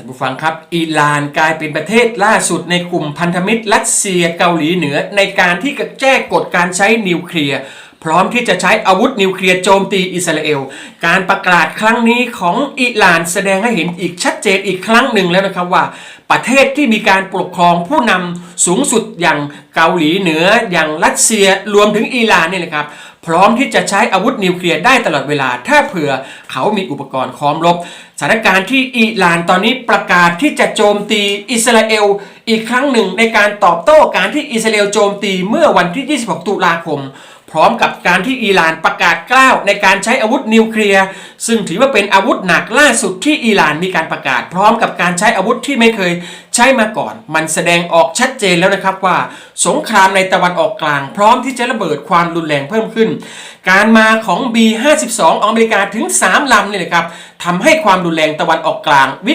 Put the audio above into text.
ท่านผู้ฟังครับ อิหร่านกลายเป็นประเทศล่าสุดในกลุ่มพันธมิตรรัสเซียเกาหลีเหนือ ในการที่จะแจ้กฎการใช้นิวเคลียร์พร้อมที่จะใช้อาวุธนิวเคลียร์โจมตีอิสราเอล การประกาศครั้งนี้ของอิหร่านแสดงให้เห็นอีกชัดเจนอีกครั้งหนึ่งแล้วนะครับว่า ประเทศที่มีการปกครองผู้นำสูงสุดอย่างเกาหลีเหนืออย่างรัสเซียรวมถึงอิหร่านเนี่ยนะครับพร้อมที่จะใช้อาวุธนิวเคลียร์ได้ตลอดเวลา ถ้าเผื่อเขามีอุปกรณ์พร้อมรบสถานการณ์ที่อิหร่านตอนนี้ประกาศที่จะโจมตีอิสราเอล อีกครั้งหนึ่งในการตอบโต้การที่อิสราเอลโจมตีเมื่อวันที่ 26 ตุลาคม พร้อมกับการที่อิหร่านประกาศกล้าวในการใช้อาวุธนิวเคลียร์ซึ่งถือว่าเป็นอาวุธหนักล่าสุดที่อิหร่านมีการประกาศ พร้อมกับการใช้อาวุธที่ไม่เคยใช้มาก่อน มันแสดงออกชัดเจนแล้วนะครับว่า สงครามในตะวันออกกลาง พร้อมที่จะระเบิดความรุนแรงเพิ่มขึ้น การมาของ B52 อเมริกาถึง 3 ลำเนี่ยนะครับทำให้ความรุนแรงตะวันออกกลางวิ